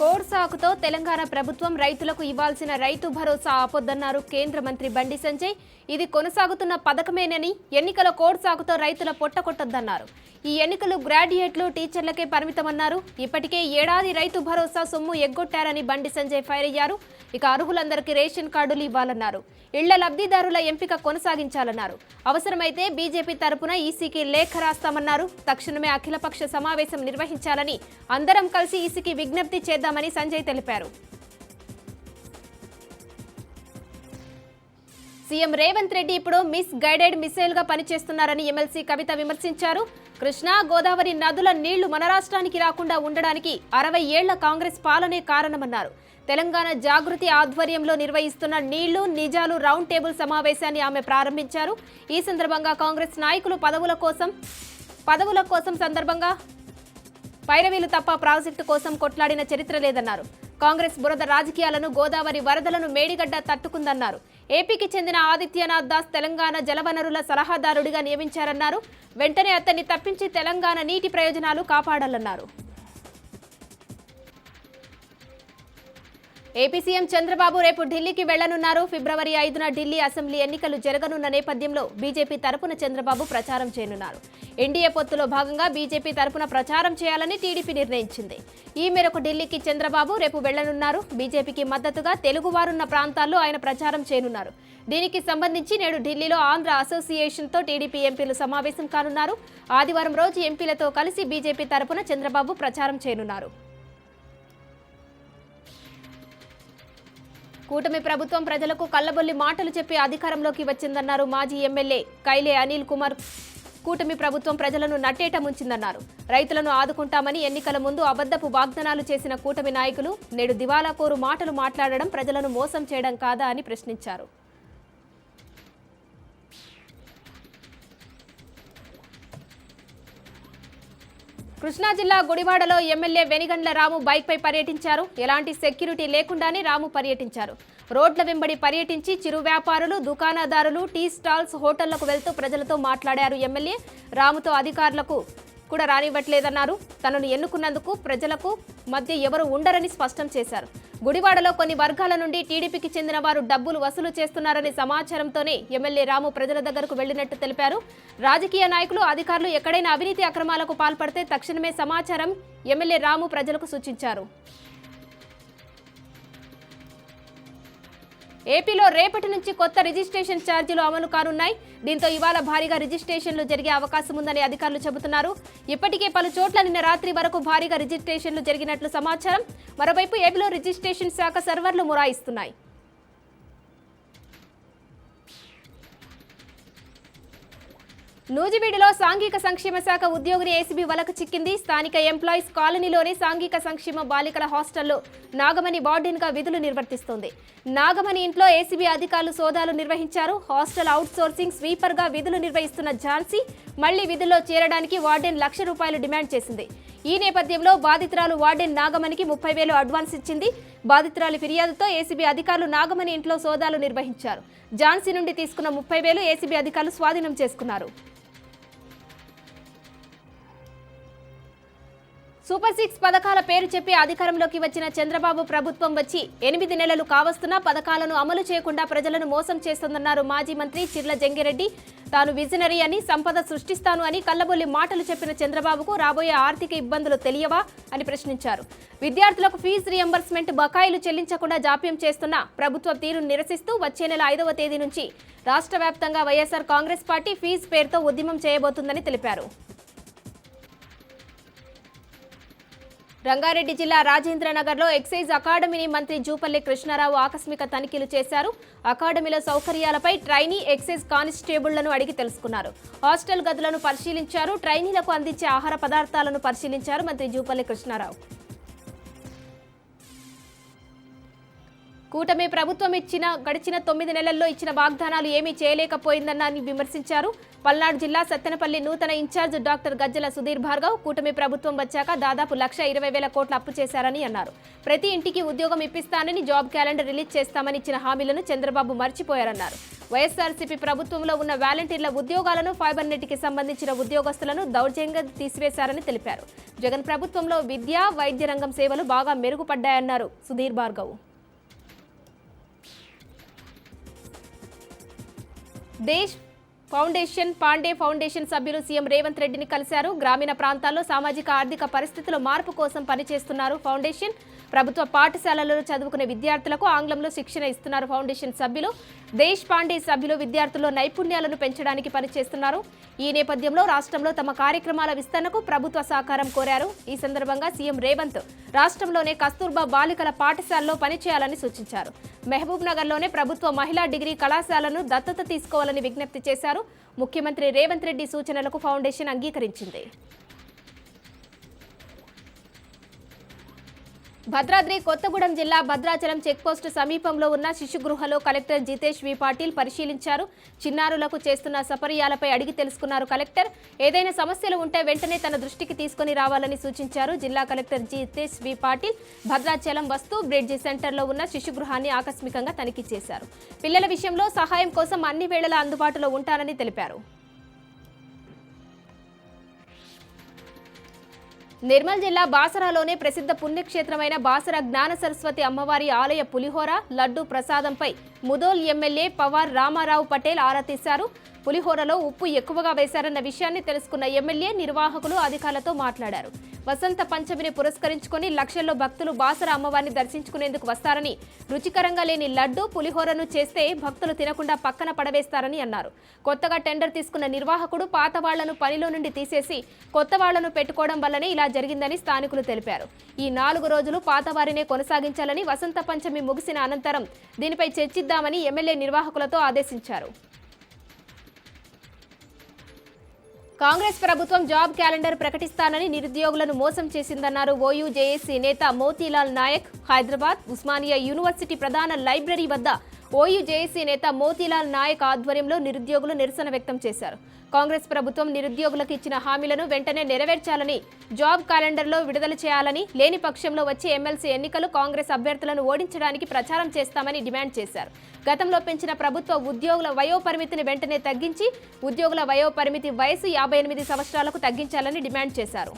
Code సాకుతో Telangana ప్రభుత్వం రైతులకు ఇవ్వాల్సిన రైతు భరోసా ఆపొద్దన్నారు కేంద్ర మంత్రి బండి సంజయ్. ఇది కొనసాగుతున్న పథకమేనని ఎన్నికల కోడ్ సాకుతో రైతుల పొట్టకొట్టొద్దన్నారు ఈ ఎన్నికలు గ్రాడ్యుయేట్లు టీచర్లకే పరిమితమన్నారు. ఇప్పటికే ఏడాది రైతు భరోసా సొమ్ము ఎగ్గొట్టారని బండి సంజయ్ ఫైర్ అయ్యారు. ఇక అర్హులందరికీ రేషన్ కార్డులు ఇవ్వాలన్నారు. ఇళ్ళ లబ్ధిదారుల ఎంపిక కొనసాగించాలన్నారు. అవసరమైతే బీజేపీ తరపున ఈసీకి లేఖ రాస్తామన్నారు. తక్షణమే అఖిలపక్ష సమావేశం నిర్వహించాలని అందరం కలిసి ఈసీకి విజ్ఞప్తి చేద్దామని సంజయ్ తెలిపారు. సీఎం రేవంత్ రెడ్డి ఇప్పుడు మిస్ గైడెడ్ మిసైల్గా పనిచేస్తున్నారని ఎమ్మెల్సీ కవిత విమర్శించారు. కృష్ణా గోదావరి నదుల నీళ్ళు మన రాష్ట్రానికి రాకుండా ఉండడానికి అరవై ఏళ్ళ కాంగ్రెస్ పాలనే కారణమన్నారు. తెలంగాణ జాగృతి ఆధ్వర్యంలో నిర్వహిస్తున్న నీళ్ళు నిజాలు రౌండ్ టేబుల్ సమావేశాన్ని ఆమె ప్రారంభించారు. ఈ సందర్భంగా కాంగ్రెస్ నాయకులు పదవుల కోసం పదవుల కోసం సందర్భంగా పైరవీలు తప్ప ప్రాజెక్టు కోసం కొట్లాడిన చరిత్ర లేదన్నారు. కాంగ్రెస్ బురద రాజకీయాలను గోదావరి వరదలను మేడిగడ్డ తట్టుకుందన్నారు. ఏపీకి చెందిన ఆదిత్యనాథ్ దాస్ తెలంగాణ జలవనరుల సలహాదారుడిగా నియమించారన్నారు. వెంటనే అతన్ని తప్పించి తెలంగాణ నీటి ప్రయోజనాలు కాపాడాలన్నారు. ఏపీ సీఎం చంద్రబాబు రేపు ఢిల్లీకి వెళ్ళనున్నారు ఫిబ్రవరి ఐదున ఢిల్లీ అసెంబ్లీ ఎన్నికలు జరగనున్న నేపథ్యంలో బీజేపీ తరపున చంద్రబాబు ప్రచారం చేయనున్నారు. ఎన్డీఏ పొత్తులో భాగంగా బీజేపీ తరపున ప్రచారం చేయాలని టీడీపీ నిర్ణయించింది. ఈ మేరకు ఢిల్లీకి చంద్రబాబు రేపు వెళ్ళనున్నారు బీజేపీకి మద్దతుగా తెలుగువారున్న ప్రాంతాల్లో ఆయన ప్రచారం చేయనున్నారు. దీనికి సంబంధించి నేడు ఢిల్లీలో ఆంధ్ర అసోసియేషన్తో టీడీపీ ఎంపీలు సమావేశం కానున్నారు. ఆదివారం రోజు ఎంపీలతో కలిసి బీజేపీ తరపున చంద్రబాబు ప్రచారం చేయనున్నారు. కూటమి ప్రభుత్వం ప్రజలకు కల్లబొల్లి మాటలు చెప్పి అధికారంలోకి వచ్చిందన్నారు మాజీ ఎమ్మెల్యే కైలే అనిల్ కుమార్. కూటమి ప్రభుత్వం ప్రజలను నట్టేట ముంచిందన్నారు. రైతులను ఆదుకుంటామని ఎన్నికల ముందు అబద్దపు వాగ్దానాలు చేసిన కూటమి నాయకులు నేడు దివాలాకోరు మాటలు మాట్లాడడం ప్రజలను మోసం చేయడం కాదా అని ప్రశ్నించారు. కృష్ణా జిల్లా గుడివాడలో ఎమ్మెల్యే వెనిగండ్ల రాము బైక్పై పర్యటించారు. ఎలాంటి సెక్యూరిటీ లేకుండానే రాము పర్యటించారు. రోడ్ల వెంబడి పర్యటించి చిరు వ్యాపారులు దుకాణదారులు టీ స్టాల్స్ హోటళ్ళకు వెళ్తూ ప్రజలతో మాట్లాడారు ఎమ్మెల్యే. రాముతో అధికారులకు కూడా రానివ్వట్లేదన్నారు. తనను ఎన్నుకున్నందుకు ప్రజలకు మధ్య ఎవరు ఉండరని స్పష్టం చేశారు. గుడివాడలో కొన్ని వర్గాల నుండి టీడీపీకి చెందిన వారు డబ్బులు వసూలు చేస్తున్నారనే సమాచారంతోనే ఎమ్మెల్యే రాము ప్రజల దగ్గరకు వెళ్ళినట్టు తెలిపారు. రాజకీయ నాయకులు అధికారులు ఎక్కడైనా అవినీతి అక్రమాలకు పాల్పడితే తక్షణమే సమాచారం ఎమ్మెల్యే రాము ప్రజలకు సూచించారు. ఏపీలో రేపటి నుంచి కొత్త రిజిస్ట్రేషన్ ఛార్జీలు అమలు కానున్నాయి. దీంతో ఇవాళ భారీగా రిజిస్ట్రేషన్లు జరిగే అవకాశం ఉందని అధికారులు చెబుతున్నారు. ఇప్పటికే పలు చోట్ల నిన్న రాత్రి వరకు భారీగా రిజిస్ట్రేషన్లు జరిగినట్లు సమాచారం. మరోవైపు ఏపీలో రిజిస్ట్రేషన్ శాఖ సర్వర్లు మురాయిస్తున్నాయి. నూజివీడులో సాంఘిక సంక్షేమ శాఖ ఉద్యోగిని ఏసీబీ వలకు చిక్కింది. స్థానిక ఎంప్లాయీస్ కాలనీలోని సాంఘిక సంక్షేమ బాలికల హాస్టల్లో నాగమణి వార్డెన్గా విధులు నిర్వర్తిస్తోంది. నాగమణి ఇంట్లో ఏసీబీ అధికారులు సోదాలు నిర్వహించారు. హాస్టల్ అవుట్ సోర్సింగ్ స్వీపర్గా విధులు నిర్వహిస్తున్న ఝాన్సీ మళ్ళీ విధుల్లో చేరడానికి వార్డెన్ లక్ష రూపాయలు డిమాండ్ చేసింది. ఈ నేపథ్యంలో బాధితురాలు వార్డెన్ నాగమణికి ముప్పై వేలు అడ్వాన్స్ ఇచ్చింది. బాధితురాలి ఫిర్యాదుతో ఏసీబీ అధికారులు నాగమణి ఇంట్లో సోదాలు నిర్వహించారు. ఝాన్సీ నుండి తీసుకున్న ముప్పై వేలు ఏసీబీ అధికారులు స్వాధీనం చేసుకున్నారు. సూపర్ సిక్స్ పథకాల పేరు చెప్పి అధికారంలోకి వచ్చిన చంద్రబాబు ప్రభుత్వం వచ్చి ఎనిమిది నెలలు కావస్తున్నా పథకాలను అమలు చేయకుండా ప్రజలను మోసం చేస్తోందన్నారు మాజీ మంత్రి చిర్ల జంగిరెడ్డి. తాను విజనరీ అని సంపద సృష్టిస్తాను అని కల్లబొల్లి మాటలు చెప్పిన చంద్రబాబుకు రాబోయే ఆర్థిక ఇబ్బందులు తెలియవా అని ప్రశ్నించారు. విద్యార్థులకు ఫీజు రియంబర్స్మెంట్ బకాయిలు చెల్లించకుండా జాప్యం చేస్తున్న ప్రభుత్వ తీరును నిరసిస్తూ వచ్చే నెల ఐదవ తేదీ నుంచి రాష్ట్ర వ్యాప్తంగా వైఎస్ఆర్ కాంగ్రెస్ పార్టీ ఫీజు పేరుతో ఉద్యమం చేయబోతుందని తెలిపారు. రంగారెడ్డి జిల్లా రాజేంద్రనగర్లో ఎక్సైజ్ అకాడమీని మంత్రి జూపల్లి కృష్ణారావు ఆకస్మిక తనిఖీలు చేశారు. అకాడమీలో సౌకర్యాలపై ట్రైనీ ఎక్సైజ్ కానిస్టేబుళ్ళను అడిగి తెలుసుకున్నారు. హాస్టల్ గదులను పరిశీలించారు. ట్రైనీలకు అందించే ఆహార పదార్థాలను పరిశీలించారు మంత్రి జూపల్లి కృష్ణారావు. కూటమి ప్రభుత్వం ఇచ్చిన గడిచిన తొమ్మిది నెలల్లో ఇచ్చిన వాగ్దానాలు ఏమీ చేయలేకపోయిందన్నారని విమర్శించారు. పల్నాడు జిల్లా సత్తెనపల్లి నూతన in charge doctor Gajjala Sudheer Bhargav కూటమి ప్రభుత్వం వచ్చాక దాదాపు లక్ష ఇరవై వేల కోట్ల అప్పు చేశారని అన్నారు. ప్రతి ఇంటికి ఉద్యోగం ఇప్పిస్తానని జాబ్ క్యాలెండర్ రిలీజ్ చేస్తామని ఇచ్చిన హామీలను చంద్రబాబు మర్చిపోయారన్నారు. వైఎస్ఆర్సీపీ ప్రభుత్వంలో ఉన్న వాలంటీర్ల ఉద్యోగాలను ఫైబర్ నెట్కి సంబంధించిన ఉద్యోగస్తులను దౌర్జన్యంగా తీసివేశారని తెలిపారు. జగన్ ప్రభుత్వంలో విద్య వైద్య రంగం సేవలు బాగా మెరుగుపడ్డాయన్నారు సుధీర్ భార్గవ్. దేశ్ ఫౌండేషన్ పాండే ఫౌండేషన్ సభ్యులు సీఎం రేవంత్ రెడ్డిని కలిశారు. గ్రామీణ ప్రాంతాల్లో సామాజిక ఆర్థిక పరిస్థితుల మార్పు కోసం పనిచేస్తున్నారు ఫౌండేషన్. ప్రభుత్వ పాఠశాలలలో చదువుకునే విద్యార్థులకు ఆంగ్లంలో శిక్షణ ఇస్తున్నారు ఫౌండేషన్ సభ్యులు. దేశ్ పాండే సభ్యులు విద్యార్థుల్లో నైపుణ్యాలను పెంచడానికి పనిచేస్తున్నారు. ఈ నేపథ్యంలో రాష్ట్రంలో తమ కార్యక్రమాల విస్తరణకు ప్రభుత్వ సహకారం కోరారు. ఈ సందర్భంగా సీఎం రేవంత్ రాష్ట్రంలోనే కస్తూర్బా బాలికల పాఠశాలలో పనిచేయాలని సూచించారు. మహబూబ్ నగర్లోనే ప్రభుత్వ మహిళా డిగ్రీ కళాశాలను దత్తత తీసుకోవాలని విజ్ఞప్తి చేశారు. ముఖ్యమంత్రి రేవంత్ రెడ్డి సూచనలకు ఫౌండేషన్ అంగీకరించింది. భద్రాద్రి కొత్తగూడెం జిల్లా భద్రాచలం చెక్పోస్టు సమీపంలో ఉన్న శిశుగృహలో కలెక్టర్ జితేష్ వి. పాటిల్ పరిశీలించారు. చిన్నారులకు చేస్తున్న సపర్యాలపై అడిగి తెలుసుకున్నారు కలెక్టర్. ఏదైనా సమస్యలు ఉంటే వెంటనే తన దృష్టికి తీసుకొని రావాలని సూచించారు. జిల్లా కలెక్టర్ జితేష్ వి. పాటిల్ భద్రాచలం వస్తు బ్రిడ్జ్ సెంటర్లో ఉన్న శిశుగృహాన్ని ఆకస్మికంగా తనిఖీ చేశారు. పిల్లల విషయంలో సహాయం కోసం అన్ని వేళలా అందుబాటులో ఉంటానని తెలిపారు. నిర్మల్ జిల్లా బాసరాలోనే ప్రసిద్ధ పుణ్యక్షేత్రమైన బాసర జ్ఞాన సరస్వతి అమ్మవారి ఆలయ పులిహోర లడ్డు ప్రసాదంపై ముదోల్ ఎమ్మెల్యే పవార్ రామారావు పటేల్ ఆరా తీశారు. పులిహోరలో ఉప్పు ఎక్కువగా వేశారన్న విషయాన్ని తెలుసుకున్న ఎమ్మెల్యే నిర్వాహకులు అధికారులతో మాట్లాడారు. వసంత పంచమిని పురస్కరించుకొని లక్షల్లో భక్తులు బాసర అమ్మవారిని దర్శించుకునేందుకు వస్తారని రుచికరంగా లేని లడ్డు పులిహోరను చేస్తే భక్తులు తినకుండా పక్కన పడవేస్తారని అన్నారు. కొత్తగా టెండర్ తీసుకున్న నిర్వాహకుడు పాత వాళ్ళను పనిలో నుండి తీసేసి కొత్త వాళ్ళను పెట్టుకోవడం వల్లనే ఇలా జరిగిందని స్థానికులు తెలిపారు. ఈ నాలుగు రోజులు పాత వారినే కొనసాగించాలని వసంత పంచమి ముగిసిన అనంతరం దీనిపై చర్చిద్దామని ఎమ్మెల్యే నిర్వాహకులతో ఆదేశించారు. కాంగ్రెస్ ప్రభుత్వం జాబ్ క్యాలెండర్ ప్రకటిస్తానని నిరుద్యోగులను మోసం చేసిందన్నారు ఓయూ జేఏసీ నేత మోతీలాల్ నాయక్. హైదరాబాద్ ఉస్మానియా యూనివర్సిటీ ప్రధాన లైబ్రరీ వద్ద ఓయూ జేఏసీ నేత మోతీలాల్ నాయక్ ఆధ్వర్యంలో నిరుద్యోగులు నిరసన వ్యక్తం చేశారు. కాంగ్రెస్ ప్రభుత్వం నిరుద్యోగులకు ఇచ్చిన హామీలను వెంటనే నెరవేర్చాలని జాబ్ క్యాలెండర్లో విడుదల చేయాలని లేని పక్షంలో వచ్చే ఎమ్మెల్సీ ఎన్నికలు కాంగ్రెస్ అభ్యర్థులను ఓడించడానికి ప్రచారం చేస్తామని డిమాండ్ చేశారు. గతంలో పెంచిన ప్రభుత్వ ఉద్యోగుల వయోపరిమితిని వెంటనే తగ్గించి ఉద్యోగుల వయోపరిమితి వయసు యాభై ఎనిమిది సంవత్సరాలకు తగ్గించాలని డిమాండ్ చేశారు.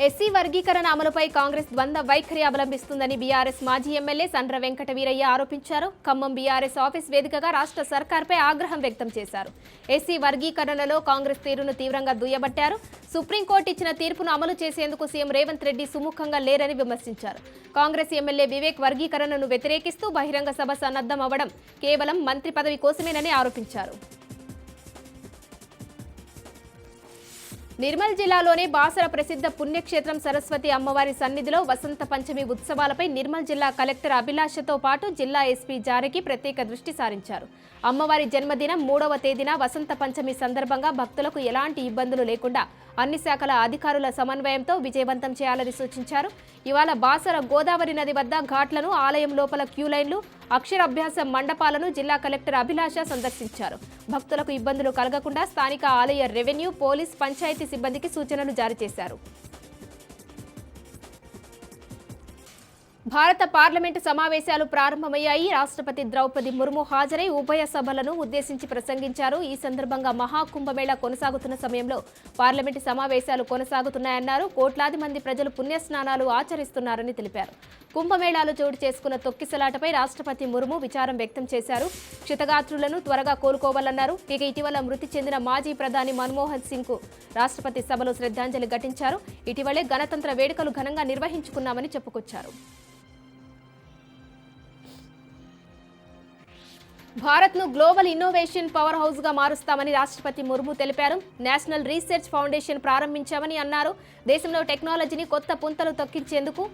ఎస్సీ వర్గీకరణ అమలుపై కాంగ్రెస్ ద్వంద్వ వైఖరి అవలంబిస్తుందని బీఆర్ఎస్ మాజీ ఎమ్మెల్యే సండ్ర వెంకట వీరయ్య ఆరోపించారు. ఖమ్మం బీఆర్ఎస్ ఆఫీస్ వేదికగా రాష్ట్ర సర్కార్పై ఆగ్రహం వ్యక్తం చేశారు. ఎస్సీ వర్గీకరణలో కాంగ్రెస్ తీరును తీవ్రంగా దుయ్యబట్టారు. సుప్రీంకోర్టు ఇచ్చిన తీర్పును అమలు చేసేందుకు సీఎం రేవంత్ రెడ్డి సుముఖంగా లేరని విమర్శించారు. కాంగ్రెస్ ఎమ్మెల్యే వివేక్ వర్గీకరణను వ్యతిరేకిస్తూ బహిరంగ సభ సన్నద్ధం అవ్వడం కేవలం మంత్రి పదవి కోసమేనని ఆరోపించారు. నిర్మల్ జిల్లాలోని బాసర ప్రసిద్ధ పుణ్యక్షేత్రం సరస్వతి అమ్మవారి సన్నిధిలో వసంత పంచమి ఉత్సవాలపై నిర్మల్ జిల్లా కలెక్టర్ అభిలాషతో పాటు జిల్లా ఎస్పీ జారకి ప్రత్యేక దృష్టి సారించారు. అమ్మవారి జన్మదినం మూడవ తేదీన వసంత పంచమి సందర్భంగా భక్తులకు ఎలాంటి ఇబ్బందులు లేకుండా అన్ని శాఖల అధికారుల సమన్వయంతో విజయవంతం చేయాలని సూచించారు. ఇవాళ బాసర గోదావరి నది వద్ద ఘాట్లను ఆలయం లోపల క్యూ లైన్లు అక్షరాభ్యాస మండపాలను జిల్లా కలెక్టర్ అభిలాష సందర్శించారు. భక్తులకు ఇబ్బందులు కలగకుండా స్థానిక ఆలయ రెవెన్యూ పోలీస్ పంచాయతీ సిబ్బందికి సూచనలు జారీ చేశారు. భారత పార్లమెంటు సమావేశాలు ప్రారంభమయ్యాయి. రాష్ట్రపతి ద్రౌపది ముర్ము హాజరై ఉభయ సభలను ఉద్దేశించి ప్రసంగించారు. ఈ సందర్భంగా మహాకుంభమేళ కొనసాగుతున్న సమయంలో పార్లమెంటు సమావేశాలు కొనసాగుతున్నాయన్నారు. కోట్లాది మంది ప్రజలు పుణ్యస్నానాలు ఆచరిస్తున్నారని తెలిపారు. కుంభమేళాలు చోటు చేసుకున్న తొక్కిసలాటపై రాష్ట్రపతి ముర్ము విచారం వ్యక్తం చేశారు. క్షితగాత్రులను త్వరగా కోలుకోవాలన్నారు. ఇక ఇటీవల మృతి చెందిన మాజీ ప్రధాని మన్మోహన్ సింగ్కు రాష్ట్రపతి సభలో శ్రద్ధాంజలి ఘటించారు. ఇటీవలే గణతంత్ర వేడుకలు ఘనంగా నిర్వహించుకున్నామని చెప్పుకొచ్చారు. భారత్ను గ్లోబల్ ఇన్నోవేషన్ పవర్ హౌస్గా మారుస్తామని రాష్ట్రపతి ముర్ము తెలిపారు. నేషనల్ రీసెర్చ్ ఫౌండేషన్ ప్రారంభించామని అన్నారు. దేశంలో టెక్నాలజీని కొత్త పుంతలు తొక్కించేందుకు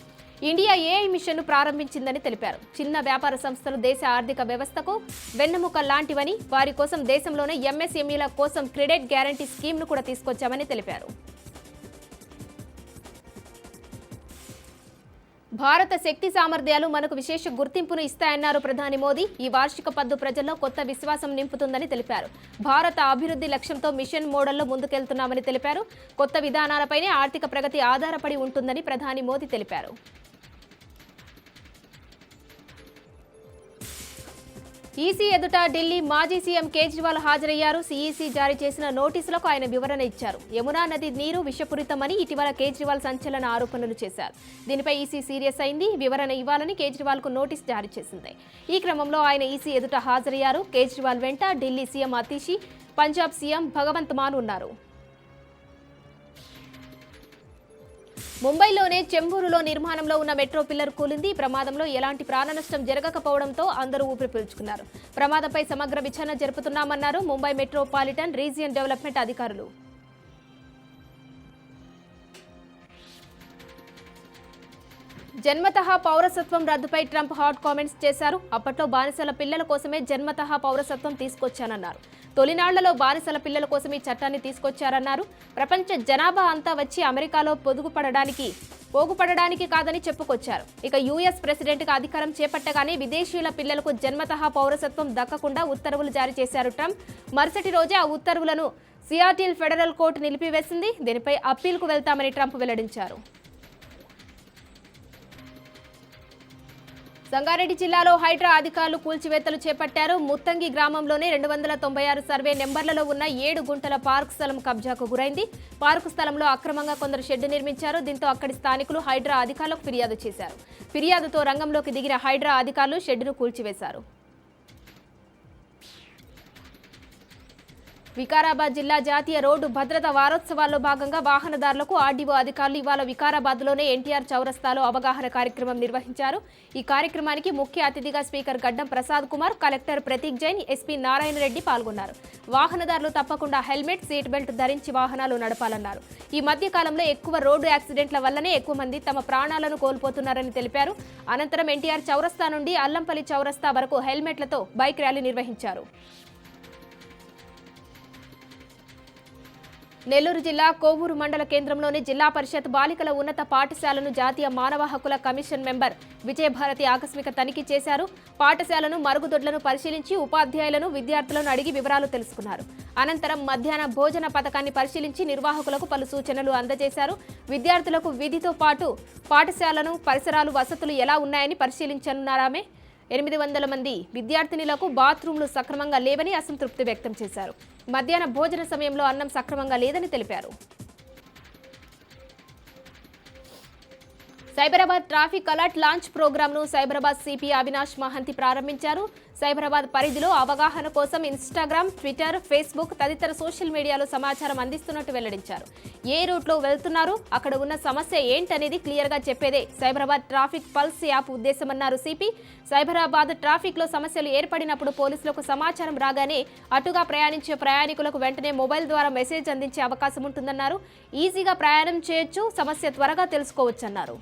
ఇండియా ఏఐ మిషన్ను ప్రారంభించిందని తెలిపారు. చిన్న వ్యాపార సంస్థలు దేశ ఆర్థిక వ్యవస్థకు వెన్నెముక లాంటివని వారి కోసం దేశంలోనే ఎంఎస్ఎంఈల కోసం క్రెడిట్ గ్యారంటీ స్కీమ్ను కూడా తీసుకొచ్చామని తెలిపారు. భారత శక్తి సామర్థ్యాలు మనకు విశేష గుర్తింపును ఇస్తాయన్నారు ప్రధాని మోదీ. ఈ వార్షిక పద్దు ప్రజల్లో కొత్త విశ్వాసం నింపుతుందని తెలిపారు. భారత అభివృద్ధి లక్ష్యంతో మిషన్ మోడల్లో ముందుకెళ్తున్నామని తెలిపారు. కొత్త విధానాలపైనే ఆర్థిక ప్రగతి ఆధారపడి ఉంటుందని ప్రధాని మోదీ తెలిపారు. ఈసీ ఎదుట ఢిల్లీ మాజీ సీఎం కేజ్రీవాల్ హాజరయ్యారు. సీఈసీ జారీ చేసిన నోటీసులకు ఆయన వివరణ ఇచ్చారు. యమునా నది నీరు విషపూరితమని ఇటీవల కేజ్రీవాల్ సంచలన ఆరోపణలు చేశారు. దీనిపై ఈసీ సీరియస్ అయింది. వివరణ ఇవ్వాలని కేజ్రీవాల్కు నోటీస్ జారీ చేసింది. ఈ క్రమంలో ఆయన ఈసీ ఎదుట హాజరయ్యారు. కేజ్రీవాల్ వెంట ఢిల్లీ సీఎం అతీషి పంజాబ్ సీఎం భగవంత్ మాన్ ఉన్నారు. ముంబైలోనే చెంబూరులో నిర్మాణంలో ఉన్న మెట్రో పిల్లర్ కూలింది. ప్రమాదంలో ఎలాంటి ప్రాణనష్టం జరగకపోవడంతో అందరూ ఊపిరి పీల్చుకున్నారు. ప్రమాదంపై సమగ్ర విచారణ జరుపుతున్నామన్నారు ముంబై మెట్రోపాలిటన్ రీజియన్ డెవలప్మెంట్ అధికారులు. జన్మతః పౌరసత్వం రద్దుపై ట్రంప్ హాట్ కామెంట్స్ చేశారు. అప్పట్లో బానిసల పిల్లల కోసమే జన్మతః పౌరసత్వం తీసుకొచ్చానన్నారు. తొలినాళ్ళలో బానిసల పిల్లల కోసం ఈ చట్టాన్ని తీసుకొచ్చారన్నారు. ప్రపంచ జనాభా అంతా వచ్చి అమెరికాలో పొదుగుపడడానికి పోగుపడడానికి కాదని చెప్పుకొచ్చారు. ఇక యుఎస్ ప్రెసిడెంట్గా అధికారం చేపట్టగానే విదేశీయుల పిల్లలకు జన్మతః పౌరసత్వం దక్కకుండా ఉత్తర్వులు జారీ చేశారు ట్రంప్. మరుసటి రోజే ఆ ఉత్తర్వులను సియాటిల్ ఫెడరల్ కోర్టు నిలిపివేసింది. దీనిపై అప్పీల్కు వెళ్తామని ట్రంప్ వెల్లడించారు. సంగారెడ్డి జిల్లాలో హైడ్రా అధికారులు కూల్చివేతలు చేపట్టారు. ముత్తంగి గ్రామంలోనే రెండు వందల తొంభై ఆరు సర్వే నెంబర్లలో ఉన్న ఏడు గుంటల పార్క్ స్థలం కబ్జాకు గురైంది. పార్కు స్థలంలో అక్రమంగా కొందరు షెడ్డు నిర్మించారు. దీంతో అక్కడి స్థానికులు హైడ్రా అధికారులకు ఫిర్యాదు చేశారు. ఫిర్యాదుతో రంగంలోకి దిగిన హైడ్రా అధికారులు షెడ్డును కూల్చివేశారు. వికారాబాద్ జిల్లా జాతీయ రోడ్డు భద్రత వారోత్సవాల్లో భాగంగా వాహనదారులకు ఆర్డీఓ అధికారులు ఇవాళ వికారాబాద్లోనే ఎన్టీఆర్ చౌరస్తాలో అవగాహన కార్యక్రమం నిర్వహించారు. ఈ కార్యక్రమానికి ముఖ్య అతిథిగా speaker Gaddam Prasad Kumar collector Prateek Jain SP Narayana Reddy పాల్గొన్నారు. వాహనదారులు తప్పకుండా హెల్మెట్ సీట్ బెల్ట్ ధరించి వాహనాలు నడపాలన్నారు. ఈ మధ్య కాలంలో ఎక్కువ రోడ్డు యాక్సిడెంట్ల వల్లనే ఎక్కువ మంది తమ ప్రాణాలను కోల్పోతున్నారని తెలిపారు. అనంతరం ఎన్టీఆర్ చౌరస్తా నుండి అల్లంపల్లి చౌరస్తా వరకు హెల్మెట్లతో బైక్ ర్యాలీ నిర్వహించారు. నెల్లూరు జిల్లా కోవూరు మండల కేంద్రంలోని జిల్లా పరిషత్ బాలికల ఉన్నత పాఠశాలను జాతీయ మానవ హక్కుల కమిషన్ మెంబర్ విజయభారతి ఆకస్మిక తనిఖీ చేశారు. పాఠశాలను మరుగుదొడ్లను పరిశీలించి ఉపాధ్యాయులను విద్యార్థులను అడిగి వివరాలు తెలుసుకున్నారు. అనంతరం మధ్యాహ్న భోజన పథకాన్ని పరిశీలించి నిర్వాహకులకు పలు సూచనలు అందజేశారు. విద్యార్థులకు విధితో పాటు పాఠశాలను పరిసరాలు వసతులు ఎలా ఉన్నాయని పరిశీలించనున్నారామే? ఎనిమిది వందల మంది విద్యార్థినులకు బాత్రూంలు సక్రమంగా లేవని అసంతృప్తి వ్యక్తం చేశారు. మధ్యాహ్న భోజన సమయంలో అన్నం సక్రమంగా లేదని తెలిపారు. సైబరాబాద్ ట్రాఫిక్ అలర్ట్ లాంచ్ ప్రోగ్రామ్ను సైబరాబాద్ సిపి అవినాష్ మహంతి ప్రారంభించారు. సైబరాబాద్ పరిధిలో అవగాహన కోసం ఇన్స్టాగ్రామ్ ట్విట్టర్ ఫేస్బుక్ తదితర సోషల్ మీడియాలో సమాచారం అందిస్తున్నట్టు వెల్లడించారు. ఏ రూట్లో వెళ్తున్నారు అక్కడ ఉన్న సమస్య ఏంటనేది క్లియర్గా చెప్పేదే సైబరాబాద్ ట్రాఫిక్ పల్స్ యాప్ ఉద్దేశమన్నారు సిపి. సైబరాబాద్ ట్రాఫిక్లో సమస్యలు ఏర్పడినప్పుడు పోలీసులకు సమాచారం రాగానే అటుగా ప్రయాణించే ప్రయాణికులకు వెంటనే మొబైల్ ద్వారా మెసేజ్ అందించే అవకాశం ఉంటుందన్నారు. ఈజీగా ప్రయాణం చేయొచ్చు సమస్య త్వరగా తెలుసుకోవచ్చన్నారు.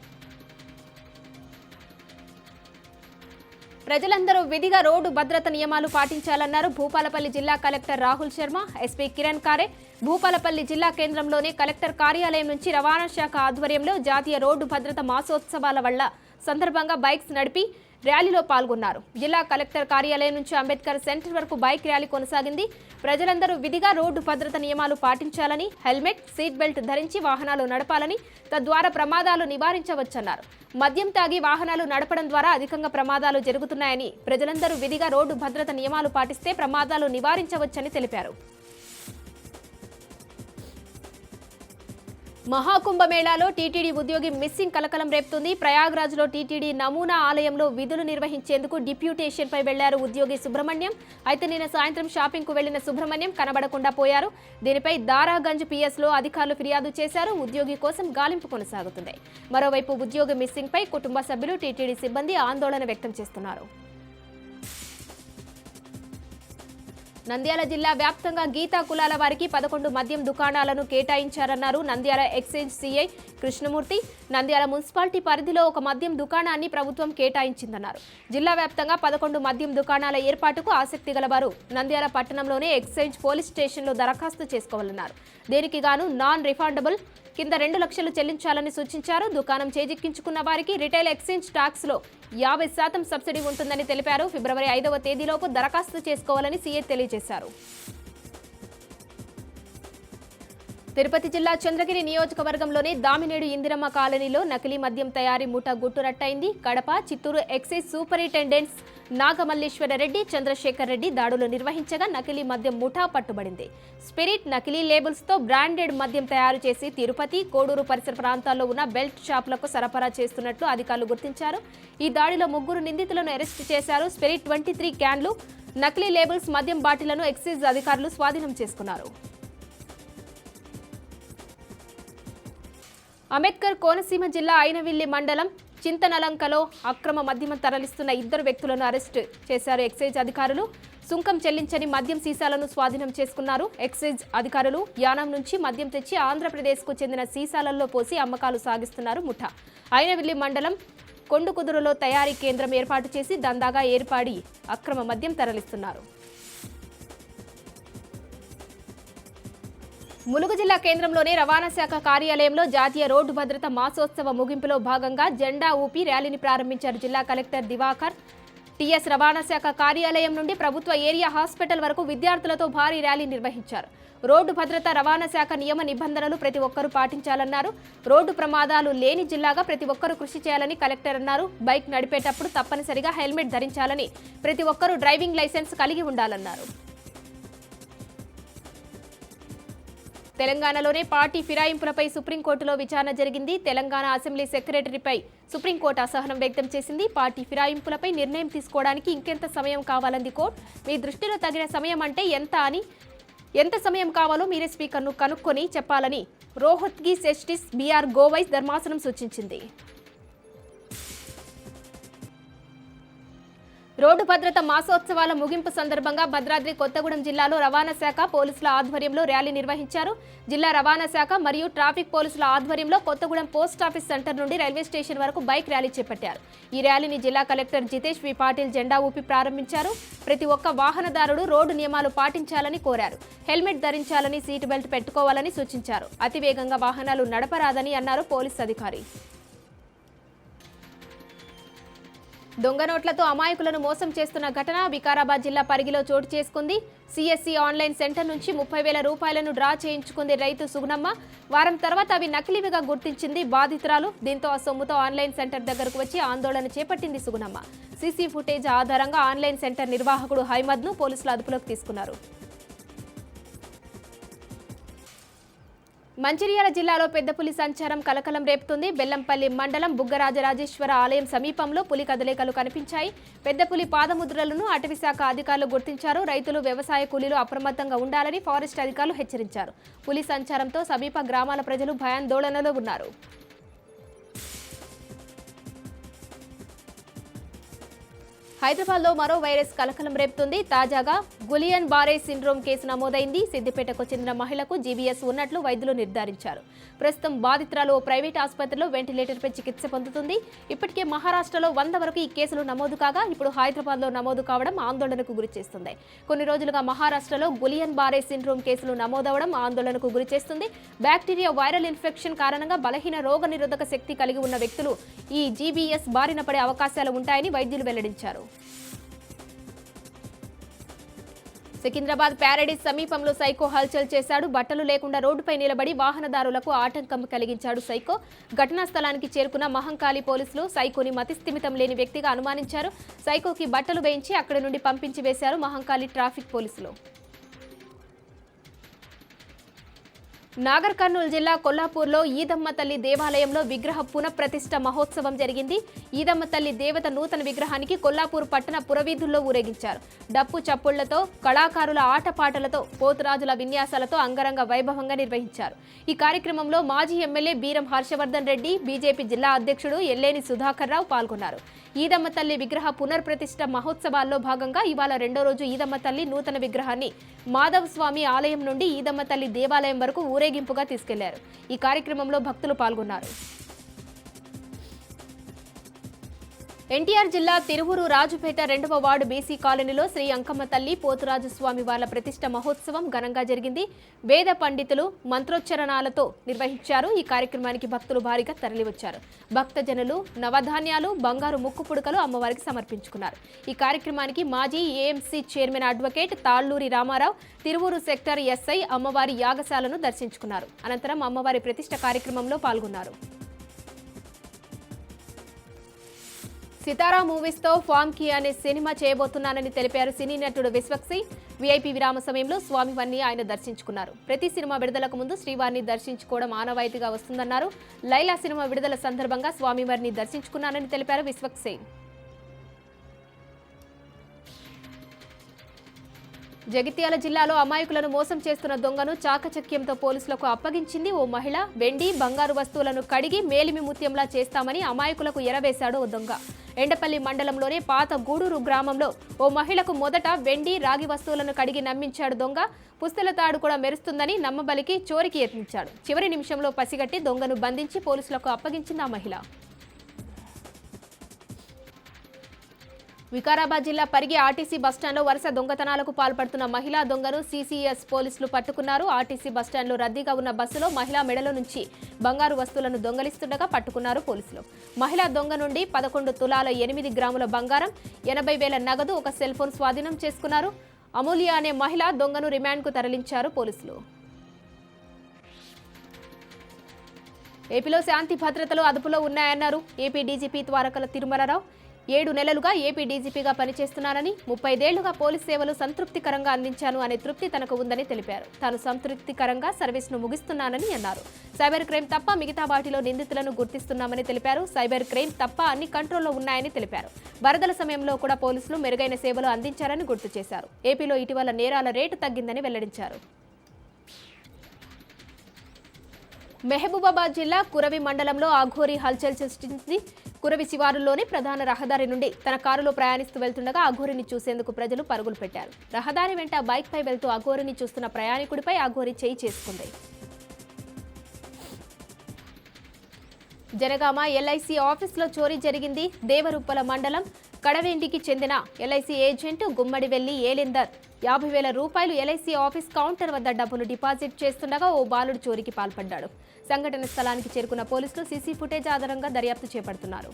ప్రజలందరూ విధిగా రోడ్డు భద్రత నియమాలు పాటించాలన్నారు. భూపాలపల్లి జిల్లా కలెక్టర్ రాహుల్ శర్మ ఎస్పీ కిరణ్ కారే. భూపాలపల్లి జిల్లా కేంద్రంలోని కలెక్టర్ కార్యాలయం నుంచి రవాణా శాఖ ఆధ్వర్యంలో జాతీయ రోడ్డు భద్రత మాసోత్సవాల వల్ల సందర్భంగా బైక్స్ నడిపి ర్యాలీలో పాల్గొన్నారు. జిల్లా కలెక్టర్ కార్యాలయం నుంచి అంబేద్కర్ సెంటర్ వరకు బైక్ ర్యాలీ కొనసాగింది. ప్రజలందరూ విధిగా రోడ్డు భద్రత నియమాలు పాటించాలని హెల్మెట్ సీట్ బెల్ట్ ధరించి వాహనాలు నడపాలని తద్వారా ప్రమాదాలు నివారించవచ్చన్నారు. మద్యం తాగి వాహనాలు నడపడం ద్వారా అధికంగా ప్రమాదాలు జరుగుతున్నాయని ప్రజలందరూ విధిగా రోడ్డు భద్రత నియమాలు పాటిస్తే ప్రమాదాలు నివారించవచ్చని తెలిపారు. మహాకుంభమేళాలో టీటీడీ ఉద్యోగి మిస్సింగ్ కలకలం రేపుతుంది. ప్రయాగ్రాజ్లో టీటీడీ నమూనా ఆలయంలో విధులు నిర్వహించేందుకు డిప్యూటేషన్పై వెళ్ళారు ఉద్యోగి సుబ్రహ్మణ్యం. అయితే నిన్న సాయంత్రం షాపింగ్కు వెళ్ళిన సుబ్రహ్మణ్యం కనబడకుండా పోయారు. దీనిపై దారాగంజ్ పిఎస్లో అధికారులు ఫిర్యాదు చేశారు. ఉద్యోగి కోసం గాలింపు కొనసాగుతుంది. మరోవైపు ఉద్యోగి మిస్సింగ్పై కుటుంబ సభ్యులు టీటీడీ సిబ్బంది ఆందోళన వ్యక్తం చేస్తున్నారు. నంద్యాల జిల్లా వ్యాప్తంగా గీతా కులాల వారికి పదకొండు మద్యం దుకాణాలను కేటాయించారన్నారు Nandyal excise CI Krishnamurthy. Nandyal municipality పరిధిలో ఒక మద్యం దుకాణాన్ని ప్రభుత్వం కేటాయించిందన్నారు. జిల్లా వ్యాప్తంగా పదకొండు మద్యం దుకాణాల ఏర్పాటుకు ఆసక్తి గలవారు నంద్యాల పట్టణంలోనే ఎక్సైజ్ పోలీస్ స్టేషన్లో దరఖాస్తు చేసుకోవాలన్నారు. దీనికి గాను నాన్ రిఫండబుల్ కింద రెండు లక్షలు చెల్లించాలని సూచించారు. దుకాణం చేజిక్కించుకున్న వారికి రిటైల్ ఎక్స్చేంజ్ ట్యాక్స్లో యాభై శాతం సబ్సిడీ ఉంటుందని తెలిపారు. ఫిబ్రవరి ఐదవ తేదీలోపు దరఖాస్తు చేసుకోవాలని సీఏ తెలియజేశారు. తిరుపతి జిల్లా చంద్రగిరి నియోజకవర్గంలోని దామినేడు ఇందిరమ్మ కాలనీలో నకిలీ మద్యం తయారీ ముఠ గుట్టురట్టయింది. కడప చిత్తూరు ఎక్సైజ్ సూపరింటెండెంట్స్ నాగమల్లేశ్వర రెడ్డి చంద్రశేఖర్ రెడ్డి దాడులు నిర్వహించగా నకిలీ మద్యం ముఠా పట్టుబడింది. స్పిరిట్ నకిలీ లేబుల్స్తో బ్రాండెడ్ మద్యం తయారు చేసి తిరుపతి కోడూరు పరిసర ప్రాంతాల్లో ఉన్న బెల్ట్ షాపులకు సరఫరా చేస్తున్నట్లు అధికారులు గుర్తించారు. ఈ దాడిలో ముగ్గురు నిందితులను అరెస్టు చేశారు. స్పిరిట్ ట్వంటీ త్రీ క్యాన్లు నకిలీ లేబుల్స్ మద్యం బాటిలను ఎక్సైజ్ అధికారులు స్వాధీనం చేసుకున్నారు. అంబేద్కర్ కోనసీమ జిల్లా ఐనవిల్లి మండలం చింతనలంకలో అక్రమ మద్యం తరలిస్తున్న ఇద్దరు వ్యక్తులను అరెస్ట్ చేశారు ఎక్సైజ్ అధికారులు. సుంకం చెల్లించని మద్యం సీసాలను స్వాధీనం చేసుకున్నారు. ఎక్సైజ్ అధికారులు యానం నుంచి మద్యం తెచ్చి ఆంధ్రప్రదేశ్కు చెందిన సీసాలలో పోసి అమ్మకాలు సాగిస్తున్నారు ముఠా. ఐనవిల్లి మండలం కొండుకుదురులో తయారీ కేంద్రం ఏర్పాటు చేసి దందాగా ఏర్పాడి అక్రమ మద్యం తరలిస్తున్నారు. ములుగు జిల్లా కేంద్రంలోని రవాణా శాఖ కార్యాలయంలో జాతీయ రోడ్డు భద్రత మాసోత్సవ ముగింపులో భాగంగా జెండా ఊపి ర్యాలీని ప్రారంభించారు జిల్లా కలెక్టర్ దివాకర్. టీఎస్ రవాణా శాఖ కార్యాలయం నుండి ప్రభుత్వ ఏరియా హాస్పిటల్ వరకు విద్యార్థులతో భారీ ర్యాలీ నిర్వహించారు. రోడ్డు భద్రత రవాణా శాఖ నియమ నిబంధనలు ప్రతి ఒక్కరూ పాటించాలన్నారు. రోడ్డు ప్రమాదాలు లేని జిల్లాగా ప్రతి ఒక్కరూ కృషి చేయాలని కలెక్టర్ అన్నారు. బైక్ నడిపేటప్పుడు తప్పనిసరిగా హెల్మెట్ ధరించాలని ప్రతి ఒక్కరూ డ్రైవింగ్ లైసెన్స్ కలిగి ఉండాలన్నారు. తెలంగాణలోనే పార్టీ ఫిరాయింపులపై సుప్రీంకోర్టులో విచారణ జరిగింది. తెలంగాణ అసెంబ్లీ సెక్రటరీపై సుప్రీంకోర్టు అసహనం వ్యక్తం చేసింది. పార్టీ ఫిరాయింపులపై నిర్ణయం తీసుకోవడానికి ఇంకెంత సమయం కావాలంది కోర్టు. మీ దృష్టిలో తగిన సమయం అంటే ఎంత అని ఎంత సమయం కావాలో మీరే స్పీకర్ను కనుక్కొని చెప్పాలని రోహత్గి జస్టిస్ బీఆర్ గోవైస్ ధర్మాసనం సూచించింది. రోడ్డు భద్రత మాసోత్సవాల ముగింపు సందర్భంగా భద్రాద్రి కొత్తగూడెం జిల్లాలో రవాణా శాఖ పోలీసుల ఆధ్వర్యంలో ర్యాలీ నిర్వహించారు. జిల్లా రవాణా శాఖ మరియు ట్రాఫిక్ పోలీసుల ఆధ్వర్యంలో కొత్తగూడెం పోస్ట్ ఆఫీస్ సెంటర్ నుండి రైల్వే స్టేషన్ వరకు బైక్ ర్యాలీ చేపట్టారు. ఈ ర్యాలీని జిల్లా కలెక్టర్ జితేష్ వి పాటిల్ జెండా ఊపి ప్రారంభించారు. ప్రతి ఒక్క వాహనదారుడు రోడ్డు నియమాలు పాటించాలని కోరారు. హెల్మెట్ ధరించాలని సీటు బెల్ట్ పెట్టుకోవాలని సూచించారు. అతివేగంగా వాహనాలు నడపరాదని అన్నారు పోలీస్ అధికారి. దొంగ నోట్లతో అమాయకులను మోసం చేస్తున్న ఘటన వికారాబాద్ జిల్లా పరిగిలో చోటు చేసుకుంది. సిఎస్సి ఆన్లైన్ సెంటర్ నుంచి ముప్పై వేల రూపాయలను డ్రా చేయించుకుంది రైతు సుగుణమ్మ. వారం తర్వాత అవి నకిలీవిగా గుర్తించింది బాధితురాలు. దీంతో ఆ సొమ్ముతో ఆన్లైన్ సెంటర్ దగ్గరకు వచ్చి ఆందోళన చేపట్టింది సుగుణమ్మ. సీసీ ఫుటేజ్ ఆధారంగా ఆన్లైన్ సెంటర్ నిర్వాహకుడు హైమద్ను పోలీసులు అదుపులోకి తీసుకున్నారు. మంచిర్యాల జిల్లాలో పెద్ద పులి సంచారం కలకలం రేపుతుంది. బెల్లంపల్లి మండలం బుగ్గరాజరాజేశ్వర ఆలయం సమీపంలో పులి కదలికలు కనిపించాయి. పెద్ద పులి పాదముద్రలను అటవీశాఖ అధికారులు గుర్తించారు. రైతులు వ్యవసాయ కూలీలు అప్రమత్తంగా ఉండాలని ఫారెస్ట్ అధికారులు హెచ్చరించారు. పులి సంచారంతో సమీప గ్రామాల ప్రజలు భయాందోళనలో ఉన్నారు. హైదరాబాద్లో మరో వైరస్ కలకలం రేపుతుంది. తాజాగా గులియన్ బారే సిండ్రోమ్ కేసు నమోదైంది. సిద్దిపేటకు చెందిన మహిళకు జీబీఎస్ ఉన్నట్లు వైద్యులు నిర్ధారించారు. ప్రస్తుతం బాధితురాలు ప్రైవేట్ ఆసుపత్రిలో వెంటిలేటర్పై చికిత్స పొందుతుంది. ఇప్పటికే మహారాష్ట్రలో వంద వరకు ఈ కేసులు నమోదు కాగా ఇప్పుడు హైదరాబాద్లో నమోదు కావడం ఆందోళనకు గురిచేస్తుంది కొన్ని రోజులుగా మహారాష్ట్రలో గులియన్ బారే సిండ్రోమ్ కేసులు నమోదవడం ఆందోళనకు గురిచేస్తుంది బ్యాక్టీరియా వైరల్ ఇన్ఫెక్షన్ కారణంగా బలహీన రోగనిరోధక శక్తి కలిగి ఉన్న వ్యక్తులు ఈ జీబీఎస్ బారిన పడే అవకాశాలు ఉంటాయని వైద్యులు వెల్లడించారు. సికింద్రాబాద్ ప్యారడీస్ సమీపంలో సైకో హల్చల్ చేశాడు. బట్టలు లేకుండా రోడ్డుపై నిలబడి వాహనదారులకు ఆటంకం కలిగించాడు సైకో. ఘటనా స్థలానికి చేరుకున్న మహంకాళి పోలీసులు సైకోని మతిస్థిమితం లేని వ్యక్తిగా అనుమానించారు. సైకోకి బట్టలు వేయించి అక్కడి నుండి పంపించి వేశారు మహంకాళి ట్రాఫిక్ పోలీసులు. నాగర్ కర్నూలు జిల్లా కొల్లాపూర్లో ఈదమ్మ తల్లి దేవాలయంలో విగ్రహ పునఃప్రతిష్ఠ మహోత్సవం జరిగింది. ఈదమ్మ తల్లి దేవత నూతన విగ్రహానికి కొల్లాపూర్ పట్టణ పురవీధుల్లో ఊరేగించారు. డప్పు చప్పుళ్ళతో కళాకారుల ఆటపాటలతో పోతురాజుల విన్యాసాలతో అంగరంగ వైభవంగా నిర్వహించారు. ఈ కార్యక్రమంలో మాజీ ఎమ్మెల్యే బీరం హర్షవర్ధన్ రెడ్డి బీజేపీ జిల్లా అధ్యక్షుడు ఎల్లేని సుధాకర్ రావు పాల్గొన్నారు. ఈదమ్మ తల్లి విగ్రహ పునర్ప్రతిష్ఠ మహోత్సవాల్లో భాగంగా ఇవాళ రెండో రోజు ఈదమ్మ తల్లి నూతన విగ్రహాన్ని మాధవ స్వామి ఆలయం నుండి ఈదమ్మ తల్లి దేవాలయం వరకు ఊరేగింపుగా తీసుకెళ్ళారు. ఈ కార్యక్రమంలో భక్తులు పాల్గొన్నారు. ఎన్టీఆర్ జిల్లా తిరువురు రాజుపేట రెండవ వార్డు బీసీ కాలనీలో శ్రీ అంకమ్మ తల్లి పోతురాజు స్వామి వార్ల ప్రతిష్ట మహోత్సవం ఘనంగా జరిగింది. వేద పండితులు మంత్రోచ్చరణాలతో నిర్వహించారు. ఈ కార్యక్రమానికి భక్తులు భారీగా తరలివచ్చారు. భక్తజనులు నవధాన్యాలు బంగారు ముక్కు పుడకలు అమ్మవారికి సమర్పించుకున్నారు. ఈ కార్యక్రమానికి మాజీ AMC chairman advocate Talluri Ramarao Tiruvuru sector SI అమ్మవారి యాగశాలను దర్శించుకున్నారు. అనంతరం అమ్మవారి ప్రతిష్ట కార్యక్రమంలో పాల్గొన్నారు. సితారా మూవీస్తో ఫామ్కి అనే సినిమా చేయబోతున్నానని తెలిపారు సినీ నటుడు విశ్వక్సి విఐపి విరామ సమయంలో స్వామివారిని ఆయన దర్శించుకున్నారు. ప్రతి సినిమా విడుదలకు ముందు శ్రీవారిని దర్శించుకోవడం ఆనవాయితీగా వస్తుందన్నారు. లైలా సినిమా విడుదల సందర్భంగా స్వామివారిని దర్శించుకున్నానని తెలిపారు విశ్వక్ జగిత్యాల జిల్లాలో అమాయకులను మోసం చేస్తున్న దొంగను చాకచక్యంతో పోలీసులకు అప్పగించింది ఓ మహిళ. వెండి బంగారు వస్తువులను కడిగి మేలిమి ముత్యంలా చేస్తామని అమాయకులకు ఎరవేశాడు ఓ దొంగ. ఎండపల్లి మండలంలోని పాత గూడూరు గ్రామంలో ఓ మహిళకు మొదట వెండి రాగి వస్తువులను కడిగి నమ్మించాడు దొంగ. పుస్తల తాడు కూడా మెరుస్తుందని నమ్మబలికి చోరికి యత్నించాడు. చివరి నిమిషంలో పసిగట్టి దొంగను బంధించి పోలీసులకు అప్పగించింది ఆ మహిళ. వికారాబాద్ జిల్లా పరిగి ఆర్టీసీ బస్టాండ్లో వరుస దొంగతనాలకు పాల్పడుతున్న మహిళా దొంగను సీసీఎస్ పోలీసులు పట్టుకున్నారు. ఆర్టీసీ బస్టాండ్లో రద్దీగా ఉన్న బస్సులో మహిళా మెడల నుంచి బంగారు వస్తువులను దొంగలిస్తుండగా పట్టుకున్నారు పోలీసులు. మహిళా దొంగ నుండి పదకొండు తులాల ఎనిమిది గ్రాముల బంగారం ఎనభై వేల నగదు ఒక సెల్ ఫోన్ స్వాధీనం చేసుకున్నారు. అమూల్య అనే మహిళ దొంగను రిమాండ్కు తరలించారు పోలీసులు. ఏపీలో శాంతి భద్రతలు అదుపులో ఉన్నాయన్నారు. ఏపీ డీజీపీ ద్వారకల తిరుమలరావు. ఏడు నెలలుగా ఏపీ డీజీపీగా పనిచేస్తున్నానని ముప్పైదేళ్ళుగా పోలీస్ సేవలు సంతృప్తికరంగా అందించాను అనే తృప్తి తనకు ఉందని తెలిపారు. తాను సంతృప్తికరంగా సర్వీస్ను ముగిస్తున్నానని అన్నారు. సైబర్ క్రైమ్ తప్ప మిగతా వాటిలో నిందితులను గుర్తిస్తున్నామని తెలిపారు. సైబర్ క్రైమ్ తప్ప అన్ని కంట్రోల్లో ఉన్నాయని తెలిపారు. వరదల సమయంలో కూడా పోలీసులు మెరుగైన సేవలు అందించారని గుర్తు చేశారు. ఏపీలో ఇటీవల నేరాల రేటు తగ్గిందని వెల్లడించారు. మెహబూబాబాద్ జిల్లా కురవి మండలంలో అఘోరి హల్చల్ సృష్టించింది. కురవి శివారులోని ప్రధాన రహదారి నుండి తన కారులో ప్రయాణిస్తూ వెళ్తుండగా అఘోరిని చూసేందుకు ప్రజలు పరుగులు పెట్టారు. రహదారి వెంట బైక్పై వెళ్తూ అఘోరిని చూస్తున్న ప్రయాణికుడిపై అఘోరి చేయి చేసుకుంది. జనగామ ఎల్ఐసి ఆఫీస్లో చోరీ జరిగింది. దేవరుప్పల మండలం కడవెండికి చెందిన ఎల్ఐసి ఏజెంట్ గుమ్మడివెల్లి ఏలిందర్ యాభై వేల రూపాయలు ఎల్ఐసి ఆఫీస్ కౌంటర్ వద్ద డబ్బులు డిపాజిట్ చేస్తుండగా ఓ బాలుడు చోరీకి పాల్పడ్డాడు. సంఘటన స్థలానికి చేరుకున్న పోలీసులు సీసీ ఫుటేజ్ ఆధారంగా దర్యాప్తు చేపడుతున్నారు.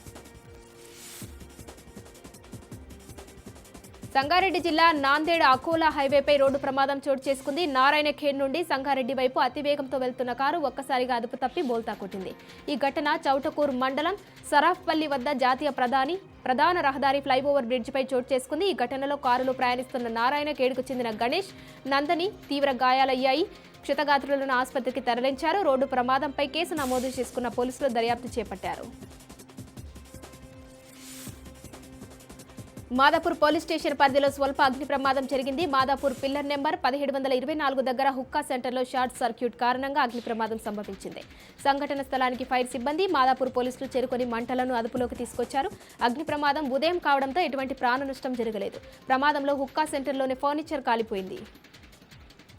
సంగారెడ్డి జిల్లా నాందేడ్ అకోలా హైవేపై రోడ్డు ప్రమాదం చోటు చేసుకుంది. నారాయణ ఖేడ్ నుండి సంగారెడ్డి వైపు అతివేగంతో వెళ్తున్న కారు ఒక్కసారిగా అదుపు తప్పి బోల్తా కొట్టింది. ఈ ఘటన చౌటకూర్ మండలం సరాఫ్పల్లి వద్ద జాతీయ ప్రధాని ప్రధాన రహదారి ఫ్లైఓవర్ బ్రిడ్జిపై చోటు చేసుకుంది. ఈ ఘటనలో కారులో ప్రయాణిస్తున్న నారాయణ ఖేడ్కు చెందిన గణేష్ నందని తీవ్ర గాయాలయ్యాయి. క్షతగాత్రులను ఆసుపత్రికి తరలించారు. రోడ్డు ప్రమాదంపై కేసు నమోదు చేసుకున్న పోలీసులు దర్యాప్తు చేపట్టారు. మాదాపూర్ పోలీస్ స్టేషన్ పరిధిలో స్వల్ప అగ్ని ప్రమాదం జరిగింది. మాదాపూర్ పిల్లర్ నెంబర్ పదిహేడు వందల ఇరవై నాలుగు దగ్గర హుక్కా సెంటర్లో షార్ట్ సర్క్యూట్ కారణంగా అగ్ని ప్రమాదం సంభవించింది. సంఘటన స్థలానికి ఫైర్ సిబ్బంది మాదాపూర్ పోలీసులు చేరుకొని మంటలను అదుపులోకి తీసుకొచ్చారు. అగ్ని ప్రమాదం ఉదయం కావడంతో ఎటువంటి ప్రాణ నష్టం జరగలేదు. ప్రమాదంలో హుక్కా సెంటర్లోని ఫర్నిచర్ కాలిపోయింది.